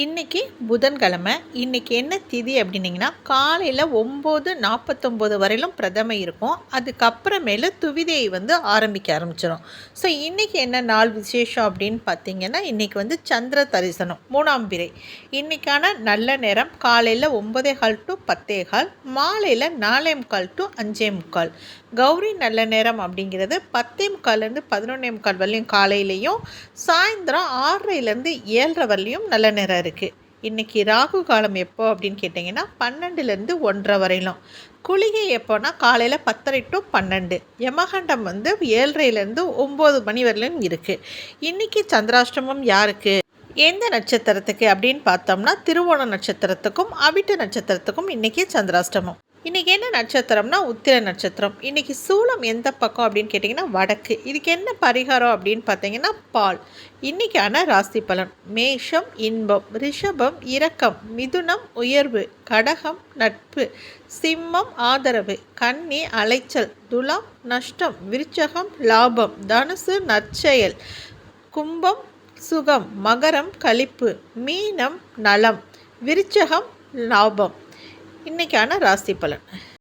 இன்றைக்கி புதன்கிழமை. இன்றைக்கி என்ன திதி அப்படின்னிங்கன்னா காலையில் ஒம்பது நாற்பத்தொம்போது வரையிலும் பிரதமை இருக்கும். அதுக்கப்புறமேலு துவிதையை வந்து ஆரம்பிக்க ஆரம்பிச்சிடும் ஸோ இன்றைக்கி என்ன நாள் விசேஷம் அப்படின்னு பார்த்தீங்கன்னா இன்றைக்கி வந்து சந்திர தரிசனம் மூணாம் பிறை. இன்றைக்கான நல்ல நேரம் காலையில் ஒம்பதே கால் டு பத்தே கால் மாலையில் நாலே முக்கால் டு அஞ்சே முக்கால். கௌரி நல்ல நேரம் அப்படிங்கிறது பத்தே முக்கால்லேருந்து பதினொன்னே முக்கால் வரலையும் காலையிலையும் சாயந்தரம் ஆறரைலேருந்து ஏழரை வரலையும் நல்ல நேரம் இருக்குது இன்றைக்கி ராகு காலம் எப்போ அப்படின்னு கேட்டிங்கன்னா பன்னெண்டுலேருந்து ஒன்றரை வரையிலும். குளிகை எப்போனா காலையில் பத்தரை டு பன்னெண்டு. யமகண்டம் வந்து ஏழரைலேருந்து ஒம்பது மணி வரையிலும் இருக்குது இன்றைக்கி சந்திராஷ்டமம் யாருக்கு? எந்த நட்சத்திரத்துக்கு அப்படின்னு பார்த்தோம்னா திருவோண நட்சத்திரத்துக்கும் அவிட்ட நட்சத்திரத்துக்கும் இன்றைக்கி சந்திராஷ்டமம். இன்றைக்கி என்ன நட்சத்திரம்னா உத்திர நட்சத்திரம். இன்றைக்கி சூளம் எந்த பக்கம் அப்படின்னு கேட்டிங்கன்னா வடக்கு. இதுக்கு என்ன பரிகாரம் அப்படின்னு பார்த்தீங்கன்னா பால். இன்றைக்கான ராசி பலன். மேஷம் இன்பம் ரிஷபம் இரக்கம் மிதுனம் உயர்வு கடகம் நட்பு சிம்மம் ஆதரவு கன்னி அலைச்சல் துலாம் நஷ்டம் விருச்சகம் லாபம் தனுசு நற்செயல் கும்பம் சுகம் மகரம் கழிப்பு மீனம் நலம் விருச்சகம் லாபம். இன்றைக்கான ராசி பலன்.